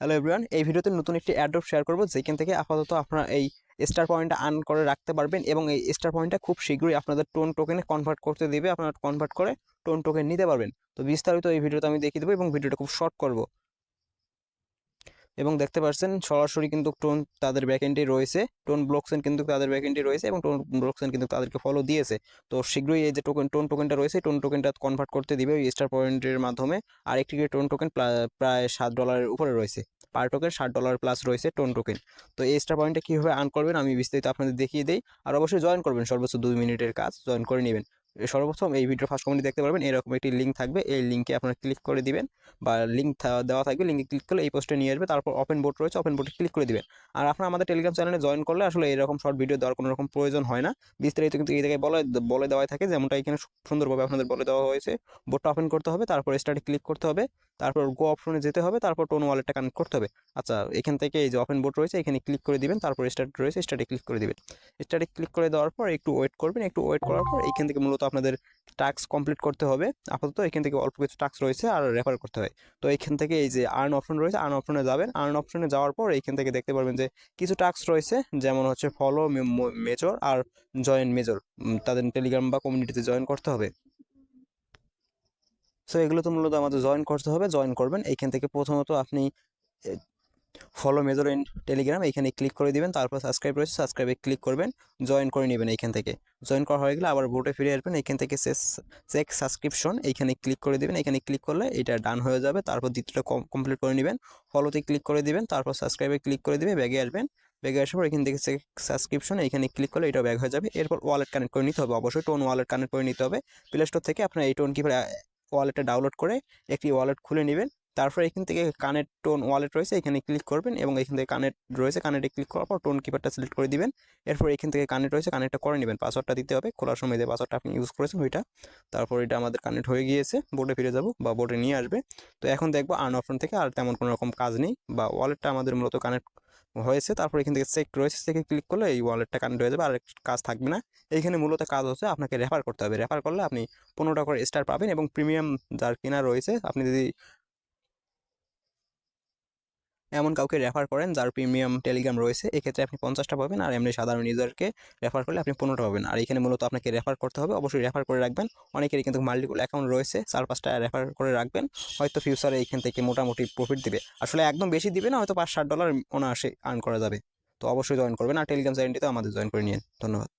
Hello everyone এই ভিডিওতে নতুন একটি অ্যাড্রপ শেয়ার করব, যেখান থেকে আপাতত আপনারা এই স্টার পয়েন্টটা আর্ন করে রাখতে পারবেন এবং এই স্টার পয়েন্টটা খুব শীঘ্রই আপনাদের টোন টোকেনে কনভার্ট করতে দেবে, আপনারা কনভার্ট করে টোন টোকেন নিতে পারবেন। তো বিস্তারিত এই ভিডিওতে আমি দেখিয়ে দেবো এবং ভিডিওটা খুব শর্ট করব। এবং দেখতে পাচ্ছেন সরাসরি কিন্তু টোন তাদের ব্যাকেন্ডে রয়েছে। টোন ব্লকসেন কিন্তু তাদের ব্যাকেন্ডে রয়েছে এবং টোন ব্লকসেন কিন্তু তাদেরকে ফলো দিয়েছে। তো শীঘ্রই এই যে টোকেন টোন টোকেনটা রয়েছে, টোন টোকেনটা কনভার্ট করতে দিবে ওই স্টার পয়েন্টের মাধ্যমে। আর একটি টোন টোকেন প্রায় সাত ডলারের উপরে রয়েছে। পার টোকেন ষাট ডলার প্লাস রয়েছে টোন টোকেন তো এই স্টার পয়েন্টটা কীভাবে আর্ন করবেন আমি বিস্তারিত আপনাদের দেখিয়ে দিই। আর অবশ্যই জয়েন করবেন সর্বোচ্চ দুই মিনিটের কাজ জয়েন করে নেবেন। সর্বপ্রথম এই ভিডিও ফার্স্ট কমেন্টে দেখতে পারবেন এরকম একটি লিঙ্ক থাকবে। এই লিঙ্কে আপনারা ক্লিক করে দিবেন বা লিঙ্ক দেওয়া থাকবে। লিঙ্কে ক্লিক করলে এই পোস্টে নিয়ে আসবে। তারপর ওপেন বোর্ড রয়েছে। ওপেন বোর্ডে ক্লিক করে দিবেন। আর আপনারা আমাদের টেলিগ্রাম চ্যানেলে জয়েন করলে আসলে এরকম শর্ট ভিডিও দেওয়ার কোনো রকম প্রয়োজন হয় না। বিস্তারিত কিন্তু এই জায়গায় বলে বলে দেওয়াই থাকে। যেমনটা এখানে সুন্দরভাবে আপনাদের বলে দেওয়া হয়েছে। বোর্ডটা ওপেন করতে হবে। তারপর স্টার্টে ক্লিক করতে হবে। তারপর গো অপশনে যেতে হবে, তারপর টোন ওয়ালেটটা কানেক্ট করতে হবে। আচ্ছা এখান থেকে এই যে ওপেন বোর্ড রয়েছে, এখানে ক্লিক করে দিবেন, তারপর স্টার্ট রয়েছে স্টার্টে ক্লিক করে দিবেন। স্টার্টে ক্লিক করে দেওয়ার পর একটু ওয়েট করবেন, একটু ওয়েট করার পর এখান থেকে মূলত আপনাদের টাস্ক কমপ্লিট করতে হবে। আপাতত এখান থেকে অল্প কিছু টাস্ক রয়েছে, আর রেফার করতে হয়। তো এখান থেকে এই যে আর্ন অপশন রয়েছে আর্ন অপশনে যাবেন। আর্ন অপশনে যাওয়ার পর এইখান থেকে দেখতে পারবেন যে কিছু টাস্ক রয়েছে, যেমন হচ্ছে ফলো মেজর আর জয়েন মেজর তাদের টেলিগ্রাম বা কমিউনিটিতে জয়েন করতে হবে। সো এগুলো তো মূলত আমাদের জয়েন করতে হবে জয়েন করবেন। এইখান থেকে প্রথমত আপনি ফলো মেজর ইন টেলিগ্রাম এইখানে ক্লিক করে দিবেন, তারপর সাবস্ক্রাইব রয়েছে সাবস্ক্রাইবে ক্লিক করবেন জয়েন করে নেবেন এইখান থেকে। জয়েন করা হয়ে গেলে আবার বোর্ডে ফিরে আসবেন এখান থেকে চেক সাবস্ক্রিপশন এইখানে ক্লিক করে দিবেন এখানে ক্লিক করলে এটা ডান হয়ে যাবে, তারপর দ্বিতীয়টা কমপ্লিট করে নেবেন। ফলোতে ক্লিক করে দিবেন, তারপর সাবস্ক্রাইবে ক্লিক করে দিবে ব্যাগে আসবেন। ব্যাগে আসার পর এখান থেকে সাবস্ক্রিপশন এখানে ক্লিক করলে এটা ব্যাগ হয়ে যাবে। এরপর ওয়ালেট কানেক্ট করে নিতে হবে, অবশ্যই টোন ওয়ালেট কানেক্ট করে নিতে হবে। প্লে স্টোর থেকে আপনার এই টোন কিপার ওয়ালেটটা ডাউনলোড করে একটি ওয়ালেট খুলে নেবেন। তারপরে এখান থেকে কানেক্ট টোন ওয়ালেট রয়েছে, এখানে ক্লিক করবেন এবং এখান থেকে কানেক্ট রয়েছে, কানেক্টে ক্লিক করার পর টোন কিপারটা সিলেক্ট করে দিবেন। এরপর এখান থেকে কানেক্ট রয়েছে, কানেক্টটা করে নেবেন। পাসওয়ার্ডটা দিতে হবে, খোলার সময় যে পাসওয়ার্ডটা আপনি ইউজ করেছেন ওইটা। তারপর এটা আমাদের কানেক্ট হয়ে গিয়েছে, বোর্ডে ফিরে যাব বা বোর্ডে নিয়ে আসবে। তো এখন দেখব আর্ন অপশন থেকে আর তেমন কোনো রকম কাজ নেই বা ওয়ালেটটা আমাদের মূলত কানেক্ট হয়েছে, তারপর এখান থেকে চেক রয়েছে থেকে ক্লিক করলে এই ওয়ালেটটা কানেক্ট হয়ে যাবে, আর কাজ থাকবে না। এইখানে মূলত কাজ হচ্ছে আপনাকে রেফার করতে হবে। রেফার করলে আপনি পনেরো টাকা করে স্টার পাবেন এবং প্রিমিয়াম যার কেনা রয়েছে, আপনি যদি এমন কাউকে রেফার করেন যার প্রিমিয়াম টেলিগ্রাম রয়েছে, এক্ষেত্রে আপনি পঞ্চাশটা পাবেন আর এমনি সাধারণ ইউজারকে রেফার করলে আপনি পনেরোটা পাবেন। আর এখানে মূলত আপনাকে রেফার করতে হবে, অবশ্যই রেফার করে রাখবেন। অনেকেরই কিন্তু মাল্টিপল অ্যাকাউন্ট রয়েছে, চার পাঁচটা রেফার করে রাখবেন, হয়তো ফিউচারে এইখান থেকে মোটামুটি প্রফিট দিবে। আসলে একদম বেশি দিবে না, হয়তো পাঁচ ষাট ডলার অনায়াসে আর্ন করা যাবে। তো অবশ্যই জয়েন করবেন আর টেলিগ্রাম চ্যানেলটিতে আমাদের জয়েন করে নিন। ধন্যবাদ।